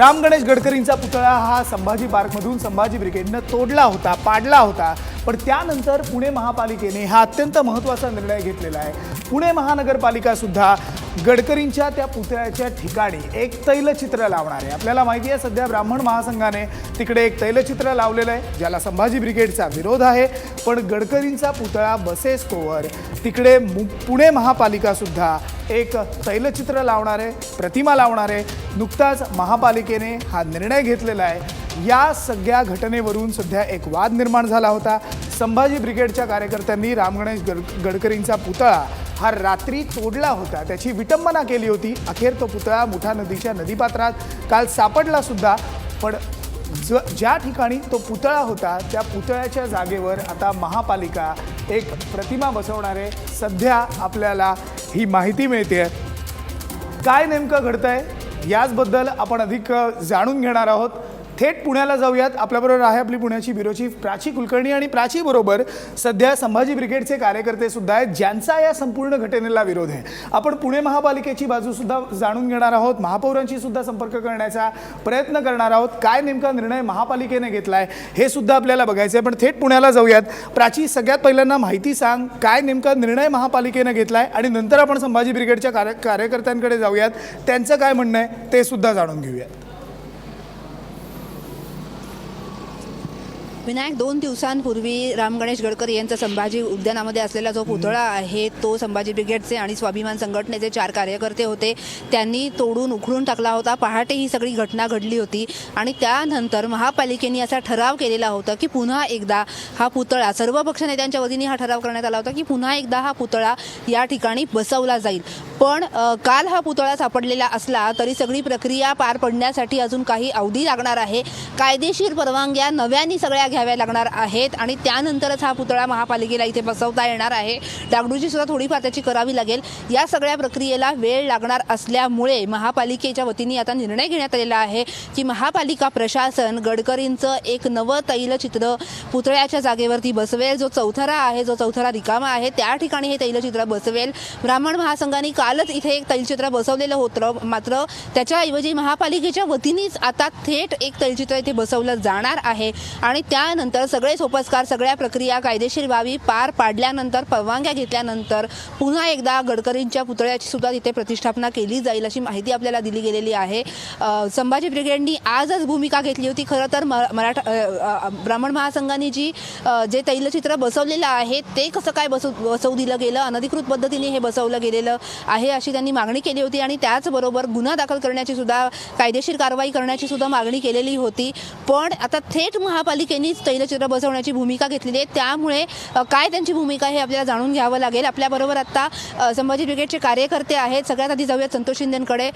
राम गणेश गडकरींचा पुतळा हा संभाजी पार्कमधून संभाजी ब्रिगेडनं तोडला होता पाडला होता. पण त्यानंतर पुणे महापालिकेने हा अत्यंत महत्त्वाचा निर्णय घेतलेला आहे. पुणे महानगरपालिकासुद्धा गडकरींच्या त्या पुतळ्याच्या ठिकाणी एक तैलचित्र लावणार आहे. आपल्याला माहिती आहे सध्या ब्राह्मण महासंघाने तिकडे एक तैलचित्र लावलेलं आहे ज्याला संभाजी ब्रिगेडचा विरोध आहे. पण गडकरींचा पुतळा बसेस कोवर तिकडे मु पुणे महापालिकासुद्धा एक तैलचित्र लावणार आहे प्रतिमा लावणार आहे. नुकताच महापालिकेने हा निर्णय घेतलेला आहे. या सगळ्या घटनेवरून सध्या एक वाद निर्माण झाला होता. संभाजी ब्रिगेडच्या कार्यकर्त्यांनी रामगणेश गड गडकरींचा पुतळा हा रात्री तोडला होता. त्याची विटंबना केली होती. अखेर तो पुतळा मुठा नदीच्या नदीपात्रात काल सापडला सुद्धा. पण ज ज्या ठिकाणी तो पुतळा होता त्या पुतळ्याच्या जागेवर आता महापालिका एक प्रतिमा बसवणारे सध्या आपल्याला ही माहिती मिळते काय नेमकं घडतंय? याचबद्दल आपण अधिक जाणून घेणार आहोत. थेट पुण्याला जाऊयात. आपल्याबरोबर आहे आपली पुण्याची ब्युरो चीफ प्राची कुलकर्णी आणि प्राची बरोबर सध्या संभाजी ब्रिगेडचे कार्यकर्ते सुद्धा आहेत ज्यांचा या संपूर्ण घटनेला विरोध आहे. आपण पुणे महापालिकेची बाजू सुद्धा जाणून घेणार आहोत. महापौरांशी सुद्धा संपर्क करण्याचा प्रयत्न करणार आहोत. काय नेमका निर्णय महापालिकेने घेतलाय हे सुद्धा आपल्याला बघायचं आहे पण थेट पुण्याला जाऊयात. प्राची सगळ्यात पहिल्यांदा माहिती सांग काय नेमका निर्णय महापालिकेने घेतलाय? आणि नंतर आपण संभाजी ब्रिगेडच्या कार्य कार्यकर्त्यांकडे जाऊयात. त्यांचं काय म्हणणं आहे ते सुद्धा जाणून घेऊयात. विनायक दोन दिवसांपूर्वी राम गणेश गडकरी यांचा संभाजी उद्यानामध्ये असलेला जो पुतळा आहे तो संभाजी ब्रिगेडचे आणि स्वाभिमान संघटनेचे चार कार्यकर्ते होते. त्यांनी तोडून उखडून टाकला होता. पहाटे ही सगळी घटना घडली होती आणि त्यानंतर महापालिकेने असा ठराव केलेला होता की पुन्हा एकदा हा पुतळा सर्व पक्ष नेत्यांच्या वतीने हा ठराव करण्यात आला होता की पुन्हा एकदा हा पुतळा या ठिकाणी बसवला जाईल. पण काल हा पुतळा सापडलेला असला तरी सगळी प्रक्रिया पार पडण्यासाठी अजून काही अवधी लागणार आहे. कायदेशीर परवानग्या नव्याने सगळ्या घ्याव्या लागणार आहेत आणि त्यानंतरच हा पुतळा महापालिकेला इथे बसवता येणार आहे. डागडूची सुद्धा थोडीफार त्याची करावी लागेल. या सगळ्या प्रक्रियेला वेळ लागणार असल्यामुळे महापालिकेच्या वतीने आता निर्णय घेण्यात आलेला आहे की महापालिका प्रशासन गडकरींचं एक नवं तैलचित्र पुतळ्याच्या जागेवरती बसवेल. जो चौथरा आहे जो चौथरा रिकामा आहे त्या ठिकाणी हे तैलचित्र बसवेल. ब्राह्मण महासंघाने कालच इथे एक तैलचित्र बसवलेलं होतं. मात्र त्याच्याऐवजी महापालिकेच्या वतीनेच आता थेट एक तैलचित्र इथे बसवलं जाणार आहे. आणि त्यानंतर सगळे सोपस्कार सगळ्या प्रक्रिया कायदेशीर व्हावी पार पाडल्यानंतर परवानग्या घेतल्यानंतर पुन्हा एकदा गडकरींच्या पुतळ्याची सुद्धा तिथे प्रतिष्ठापना केली जाईल अशी माहिती आपल्याला दिली गेलेली आहे. संभाजी ब्रिगेडनी आजच भूमिका घेतली होती. खरं तर म- मराठा ब्राह्मण महासंघाने जी जे तैलचित्र बसवलेलं आहे ते कसं काय बसव बसवू दिलं गेलं? अनधिकृत पद्धतीने हे बसवलं गेलेलं आहे. अशी त्यांनी मागणी केली होती आणि त्याचबरोबर गुन्हा दाखल करण्याची सुद्धा कायदेशीर कारवाई करण्याची सुद्धा मागणी केलेली होती. पण आता थेट महापालिकेनेच तैलचित्र बसवण्याची भूमिका घेतलेली आहे. त्यामुळे काय त्यांची भूमिका हे आपल्याला जाणून घ्यावं लागेल. आपल्याबरोबर आत्ता संभाजी ब्रिगेडचे कार्यकर्ते आहेत. सगळ्यात आधी जाऊयात संतोष शिंदेकडे.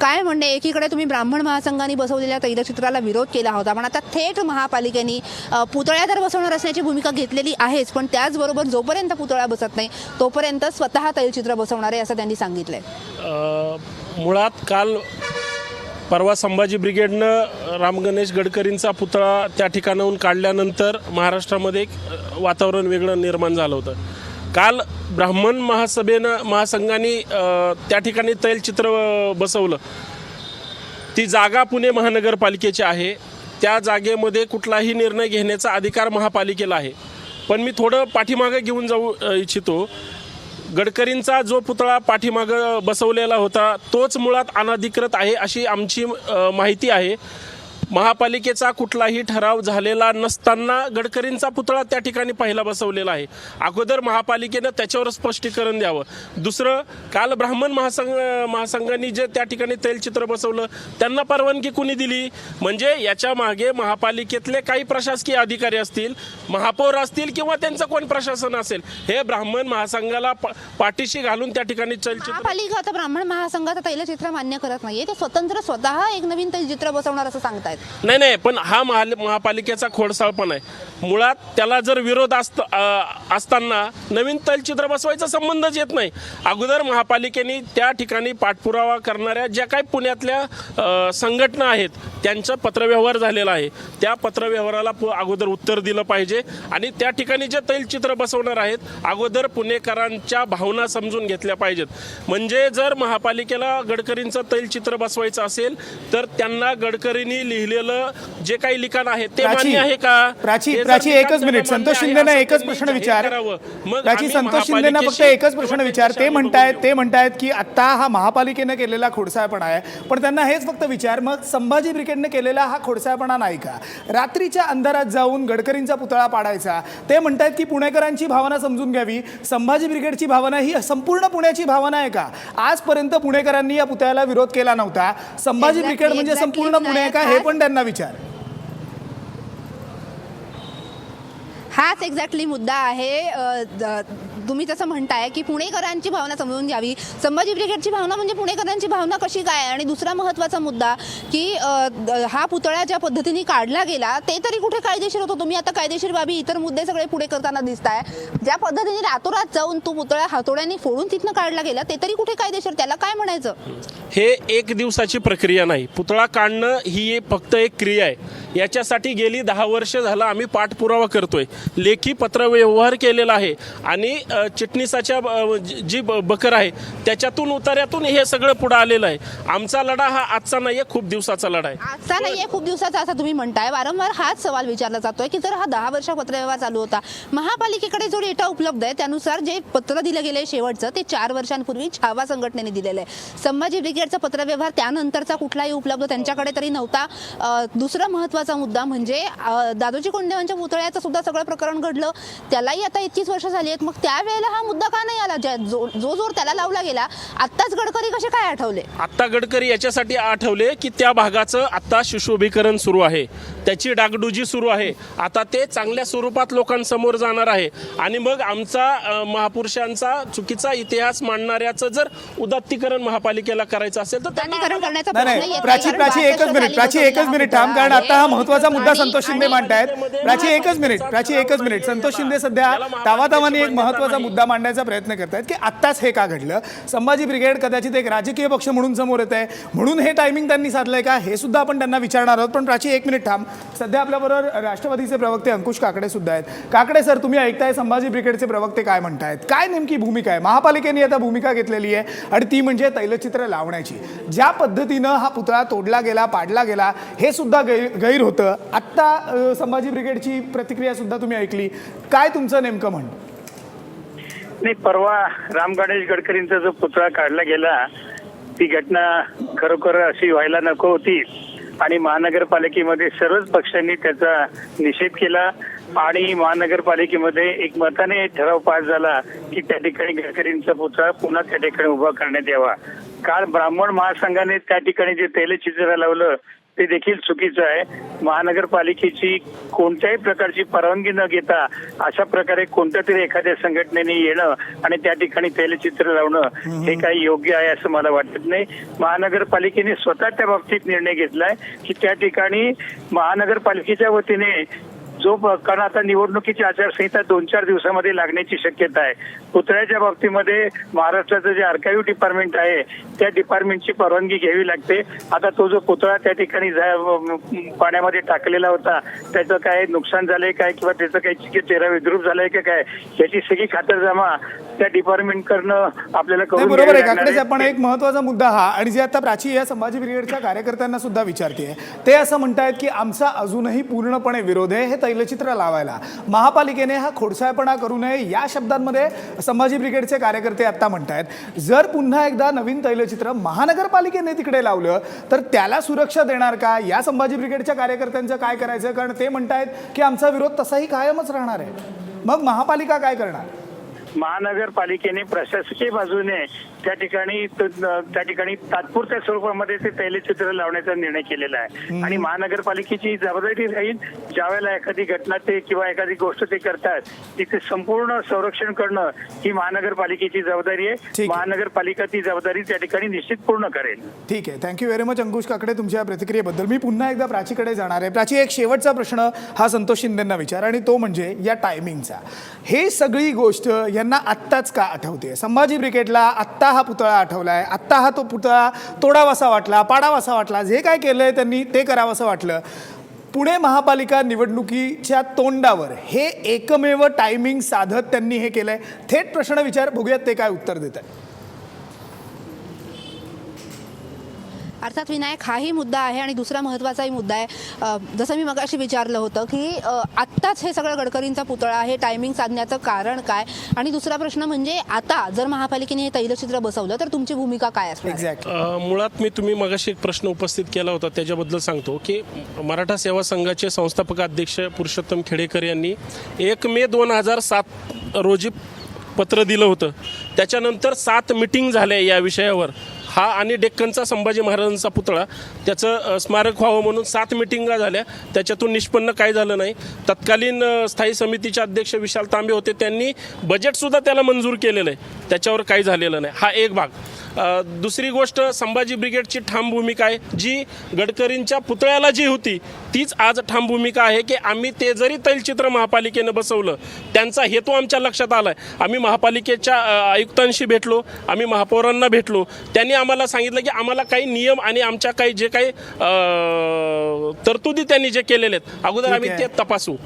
काय म्हणणे? एकीकडे तुम्ही ब्राह्मण महासंघाने बसवलेल्या तैलचित्राला विरोध केला होता. पण आता थेट महापालिकेने पुतळ्या तर बसवणार असण्याची भूमिका घेतलेली आहेच. पण त्याचबरोबर जोपर्यंत पुतळा बसत नाही तोपर्यंत स्वतः तैलचित्र बसवणार आहे असं त्यांनी सांगितलंय मुळात काल परवा संभाजी ब्रिगेडनं राम गणेश गडकरींचा पुतळा त्या ठिकाणाहून काढल्यानंतर महाराष्ट्रामध्ये एक वातावरण वेगळं निर्माण झालं होतं. काल ब्राह्मण महासभेनं महासंघाने त्या ठिकाणी तैलचित्र बसवलं. ती जागा पुणे महानगरपालिकेची आहे. त्या जागेमध्ये कुठलाही निर्णय घेण्याचा अधिकार महापालिकेला आहे. पण मी थोडं पाठीमागं घेऊन जाऊ इच्छितो. गडकरींचा जो पुतळा पाठीमागं बसवलेला होता तोच मुळात अनधिकृत आहे अशी आमची माहिती आहे. महापालिकेचा कुठलाही ठराव झालेला नसताना गडकरींचा पुतळा त्या ठिकाणी पहिला बसवलेला आहे. अगोदर महापालिकेनं त्याच्यावर स्पष्टीकरण द्यावं. दुसरं काल ब्राह्मण महासंघ महासंघांनी जे त्या ठिकाणी तैलचित्र बसवलं त्यांना परवानगी कुणी दिली? म्हणजे याच्या मागे महापालिकेतले काही प्रशासकीय अधिकारी असतील महापौर असतील किंवा त्यांचं कोण प्रशासन असेल हे ब्राह्मण महासंघाला पाठीशी घालून त्या ठिकाणी महापालिका आता ब्राह्मण महासंघाचं तैलचित्र मान्य करत नाहीये. ते स्वतंत्र स्वतः एक नवीन तैलचित्र बसवणार असं सांगतायत. नाही नाही पण हा महाल महापालिकेचा खोडसाळपण आहे. मुळात त्याला जर विरोध असत असताना नवीन तलचित्र बसवायचा संबंधच येत नाही. अगोदर महापालिकेने त्या ठिकाणी पाठपुरावा करणाऱ्या ज्या काही पुण्यातल्या संघटना आहेत त्यांचं पत्रव्यवहार झालेला आहे. त्या पत्रव्यवहाराला अगोदर उत्तर दिलं पाहिजे आणि त्या ठिकाणी जे तैलचित्र बसवणार आहेत अगोदर पुणेकरांच्या भावना समजून घेतल्या पाहिजेत. म्हणजे जर महापालिकेला गडकरींचं तैलचित्र बसवायचं असेल तर त्यांना गडकरींनी लिहिलेलं जे काही लिखाण आहे ते मान्य आहे का? प्राची प्राची एकच मिनिट. संतोष शिंदेना एकच प्रश्न विचार. करावं. मग प्राची संतोष शिंदेना फक्त एकच प्रश्न विचार. ते म्हणतायत. ते म्हणतायत की आता हा महापालिकेनं केलेला खोडसाळपणा आहे. पण त्यांना हेच फक्त विचार. मग संभाजी ब्रिगेडने केलेला हा खोडसाळपणा नाही का? रात्रीच्या अंधारात जाऊन गडकरींचा पुतळा पाडायचा. ते म्हणतायत की पुणेकरांची भावना समजून घ्यावी. संभाजी ब्रिगेडची भावना ही संपूर्ण पुण्याची भावना आहे का? आजपर्यंत पुणेकरांनी या पुतळ्याला विरोध केला नव्हता. संभाजी ब्रिगेड म्हणजे संपूर्ण पुणे आहे का? हे पण त्यांना विचार. हाच एक्झॅक्टली मुद्दा आहे. तुम्ही तसं म्हणताय की पुणेकरांची भावना समजून घ्यावी. संभाजी ब्रिगेडची भावना म्हणजे पुणेकरांची भावना कशी काय आणि दुसरा महत्त्वाचा मुद्दा की द- हा पुतळा ज्या पद्धतीने काढला गेला ते तरी कुठे कायदेशीर होतो? तुम्ही आता कायदेशीर बाबी इतर मुद्दे सगळे पुढे करताना दिसताय. ज्या पद्धतीने रातोरात जाऊन तो पुतळा हातोड्याने फोडून तिथनं काढला गेला ते तरी कुठे कायदेशीर? त्याला काय म्हणायचं? हे एक दिवसाची प्रक्रिया नाही. पुतळा काढणं ही फक्त एक क्रिया आहे. याच्यासाठी गेली दहा वर्ष झालं आम्ही पाठपुरावा करतोय. लेखी पत्रव्यवहार केलेला आहे. आणि चिटणीसाच्या जी ब- बकर आहे त्याच्यातून उतार्यातून हे सगळं पुढं आलेलं आहे. आमचा लढा हा आजचा नाही आहे खूप दिवसाचा लढा आहे. आजचा नाहीये खूप दिवसाचा असं तुम्ही म्हणताय. वारंवार हाच सवाल विचारला जातोय की जर हा दहा वर्षा पत्रव्यवहार चालू होता महापालिकेकडे जो डेटा उपलब्ध आहे त्यानुसार जे पत्र दिलं गेलंय शेवटचं ते चार वर्षांपूर्वी छावा संघटनेने दिलेलं आहे. संभाजी ब्रिगेडचा पत्रव्यवहार त्यानंतरचा कुठलाही उपलब्ध त्यांच्याकडे तरी नव्हता. दुसरा महत्त्वाचा मुद्दा म्हणजे दादोजी कोंडदेवांच्या पुतळ्याचा सुद्धा सगळं प्रकरण घडलं त्यालाही आता इतकीच वर्ष झाली आहेत. मग त्यावेळेला हा मुद्दा का नाही आला? ज्या जो जो जोर त्याला लावला गेला आत्ताच गडकरी कसे काय आठवले? आत्ता गडकरी याच्यासाठी आठवले की त्या भागाचं आत्ता सुशोभीकरण सुरू आहे. त्याची डागडुजी सुरू आहे. आता ते चांगल्या स्वरूपात लोकांसमोर जाणार आहे. आणि मग आमचा महापुरुषांचा चुकीचा इतिहास मांडणाऱ्याचं जर उदात्तीकरण महापालिकेला करायचं असेल तर प्राची प्राची एकच मिनिट प्राची एकच मिनिट थांब कारण. आता हा महत्त्वाचा मुद्दा संतोष शिंदे मांडतायत. प्राची एकच मिनिट प्राची एकच मिनिट. संतोष शिंदे सध्या तावातावानी एक महत्त्वाचा मुद्दा मांडण्याचा प्रयत्न करतायत की आत्ताच हे का घडलं? संभाजी ब्रिगेड कदाचित एक राजकीय पक्ष म्हणून समोर येत आहे म्हणून हे टायमिंग त्यांनी साधलंय का? हे सुद्धा आपण त्यांना विचारणार आहोत. पण प्राची एक मिनिट थांब. सध्या आपल्याबरोबर राष्ट्रवादीचे प्रवक्ते अंकुश काकडे सुद्धा आहेत. काकडे सर तुम्ही ऐकताय संभाजी ब्रिगेडचे प्रवक्ते काय म्हणतायत? काय नेमकी भूमिका आहे? महापालिकेने आता भूमिका घेतलेली आहे. आणि ती म्हणजे तैलचित्र लावण्याची. ज्या पद्धतीनं हा पुतळा तोडला गेला पाडला गेला हे सुद्धा गैर गैर होतं. आत्ता संभाजी ब्रिगेडची प्रतिक्रिया सुद्धा तुम्ही ऐकली. काय तुमचं नेमकं म्हणणं? नाही परवा राम गणेश गडकरींचा जो पुतळा काढला गेला ती घटना खरोखर अशी व्हायला नको होती. आणि महानगरपालिकेमध्ये सर्वच पक्षांनी त्याचा निषेध केला. आणि महानगरपालिकेमध्ये एक मताने ठराव पास झाला की त्या ठिकाणी गडकरींचा पुतळा पुन्हा त्या ठिकाणी उभा करण्यात यावा. काल ब्राह्मण महासंघाने त्या ठिकाणी जे तैलचित्र लावलं ते देखील चुकीचं आहे. महानगरपालिकेची कोणत्याही प्रकारची परवानगी न घेता अशा प्रकारे कोणत्या तरी एखाद्या संघटनेने येणं आणि त्या ठिकाणी तैलचित्र लावणं हे काही योग्य आहे असं मला वाटत नाही. महानगरपालिकेने स्वतः त्या बाबतीत निर्णय घेतलाय की त्या ठिकाणी महानगरपालिकेच्या वतीने जो कारण आता निवडणुकीची आचारसंहिता दोन चार दिवसामध्ये लागण्याची शक्यता आहे. पुतळ्याच्या बाबतीमध्ये महाराष्ट्राचं जे आर्काईव्ह डिपार्टमेंट आहे त्या डिपार्टमेंटची परवानगी घ्यावी लागते आता तो जो पुतळा त्या ठिकाणी जा- पाण्यामध्ये टाकलेला होता त्याचं काय नुकसान झालंय काय किंवा त्याचं काही चेहरा विद्रूप झालाय का काय याची सगळी खातरजमा त्या डिपार्टमेंट करणं आपल्याला करून बरोबर आहे. आपण एक महत्त्वाचा मुद्दा हा आणि जे आता प्राची या संभाजी ब्रिगेडच्या कार्यकर्त्यांना सुद्धा विचारते ते असं म्हणतायत की आमचा अजूनही पूर्णपणे विरोध आहे हे तैलचित्र लावायला महापालिकेने हा खोडसाळपणा करू नये या शब्दांमध्ये संभाजी ब्रिगेडचे कार्यकर्ते आता म्हणतायत जर पुन्हा एकदा नवीन तैलचित्र महानगरपालिकेने तिकडे लावलं. तर त्याला सुरक्षा देणार का? या संभाजी ब्रिगेडच्या कार्यकर्त्यांचं काय करायचं? कारण ते म्हणतायत की आमचा विरोध तसाही कायमच राहणार आहे. मग महापालिका काय करणार? महानगरपालिकेने प्रशासकीय बाजूने त्या ठिकाणी त्या ठिकाणी तात्पुरत्या स्वरूपामध्ये ते तैलचित्र लावण्याचा निर्णय केलेला आहे. आणि महानगरपालिकेची जबाबदारी राहील ज्यावेळेला एखादी घटना ते किंवा एखादी गोष्ट ते करतात तिथे संपूर्ण संरक्षण करणं ही महानगरपालिकेची जबाबदारी आहे. महानगरपालिका ती जबाबदारी त्या ठिकाणी निश्चित पूर्ण करेल. ठीक आहे. Thank you very much Ankush Kakade तुमच्या प्रतिक्रियेबद्दल. मी पुन्हा एकदा प्राचीकडे जाणार आहे. प्राची एक शेवटचा प्रश्न हा संतोष शिंदेंना विचार आणि तो म्हणजे या टायमिंगचा हे सगळी गोष्ट यांना आत्ताच का आठवते? संभाजी ब्रिगेडला आत्ता हा पुतळा आठवला आहे आत्ता हा तो पुतळा तोडावासा वाटला पाडावासा वाटला. जे काय केलं आहे त्यांनी ते करावंसं वाटलं. पुणे महापालिका निवडणुकीच्या तोंडावर हे एकमेव टायमिंग साधत त्यांनी हे केलंय. थेट प्रश्न विचार बघूयात ते काय उत्तर देत आहे अर्थात विनायक हाही मुद्दा आहे आणि दुसरा महत्त्वाचाही मुद्दा आहे. जसं मी मगाशी विचारलं होतं की आत्ताच हे सगळं गडकरींचा पुतळा आहे टायमिंग साधण्याचं कारण काय? आणि दुसरा प्रश्न म्हणजे आता जर महापालिकेने हे तैलचित्र बसवलं तर तुमची भूमिका काय असणार आहे? एक्झॅक्ट मुळात मी तुम्ही मगाशी एक प्रश्न उपस्थित केला होता त्याच्याबद्दल सांगतो की मराठा सेवा संघाचे संस्थापक अध्यक्ष पुरुषोत्तम खेडेकर यांनी एक मे दोन हजार सात रोजी पत्र दिलं होतं. त्याच्यानंतर सात मिटिंग झाल्या या विषयावर. हा आणि डेक्कनचा संभाजी महाराजांचा पुतळा त्याचं स्मारक व्हावं म्हणून सात मिटिंगा झाल्या. त्याच्यातून निष्पन्न काय झालं नाही. तत्कालीन स्थायी समितीचे अध्यक्ष विशाल तांबे होते. त्यांनी बजेटसुद्धा त्याला मंजूर केलेलं आहे. त्याच्यावर काही झालेलं नाही. हा एक भाग. दुसरी गोष्ट संभाजी ब्रिगेडची ठाम भूमिका आहे. जी गडकरींच्या पुतळ्याला जी होती तीच आज ठाम भूमिका आहे की आम्ही ते जरी तैलचित्र महापालिकेनं बसवलं त्यांचा हेतू आमच्या लक्षात आला आहे आम्ही महापालिकेच्या आयुक्तांशी भेटलो आम्ही महापौरांना भेटलो. त्यांनी आम्हाला सांगितलं की आम्हाला काही नियम आणि आमच्या काही जे काही तरतुदी त्यांनी जे केलेले आहेत अगोदर आम्ही. ते तपासू.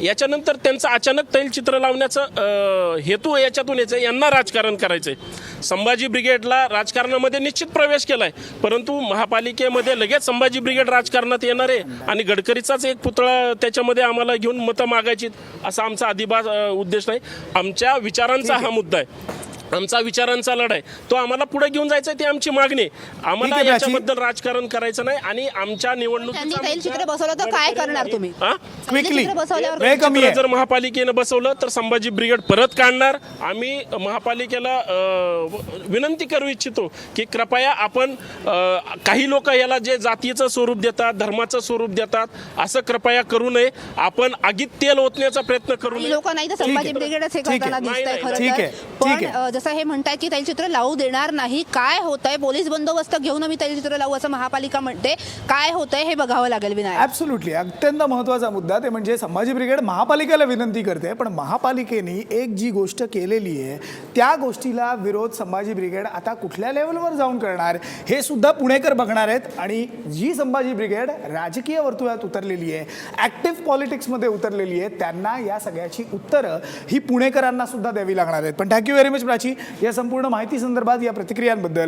याच्यानंतर त्यांचं अचानक तैलचित्र लावण्याचं हेतू याच्यातून याचं यांना राजकारण करायचं आहे संभाजी ब्रिगेडला राजकारणामध्ये निश्चित प्रवेश केला आहे परंतु महापालिकेमध्ये लगेच संभाजी ब्रिगेड राजकारणात येणार आहे आणि गडकरीचाच एक पुतळा त्याच्यामध्ये आम्हाला घेऊन मतं मागायची असा आमचा अधिबास अ, उद्देश नाही. आमच्या विचारांचा हा मुद्दा आहे. आमचा विचारांचा लढाई तो आम्हाला पुढे घेऊन जायचा आहे ती आमची मागणी आहे. ठीक आम्हाला आहे. याच्याबद्दल राजकारण करायचं नाही आणि आमच्या त्यांनी निवडणुकीचा तैलचित्र मुद्दा बसवलं तर काय गडकरी- करणार तुम्ही हा? क्विकली तैलचित्र बसवल्यावर वेळ कमी चित्र आहे जर महापालिकेनं बसवलं तर संभाजी ब्रिगेड परत काढणार आम्ही महापालिकेला अ, विनंती करू इच्छितो की कृपया आपण अ, काही लोक याला जे जातीचं स्वरूप देतात धर्माचं स्वरूप देतात असं कृपया करू नये आपण आगीत तेल ओतण्याचा प्रयत्न करू नये लोक नाही तर संभाजी आहे. ब्रिगेडच हे ठीक आहे. करताना नाही, दिसतंय नाही, खरं ठीक तर आहे. पण. अ, जसं हे म्हणतायत की तैलचित्र लावू देणार नाही. काय होतंय? पोलीस बंदोबस्त घेऊन आम्ही तैलचित्र लावू असं महापालिका म्हणते. काय होतंय हे बघावं लागेल विनायक. ॲब्सोल्युटली अत्यंत महत्त्वाचा मुद्दा. ते म्हणजे संभाजी ब्रिगेड महापालिकेला विनंती करते पण महापालिकेने एक जी गोष्ट केलेली आहे त्या गोष्टीला विरोध संभाजी ब्रिगेड आता कुठल्या लेवलवर जाऊन करणार हे सुद्धा पुणेकर बघणार आहेत. आणि जी संभाजी ब्रिगेड राजकीय वर्तुळात उतरलेली आहे ॲक्टिव्ह पॉलिटिक्समध्ये उतरलेली आहे त्यांना या सगळ्याची उत्तरं ही पुणेकरांना सुद्धा द्यावी लागणार आहेत. पण थँक्यू व्हेरी मच प्राची या संपूर्ण माहिती संदर्भात या प्रतिक्रियांबद्दल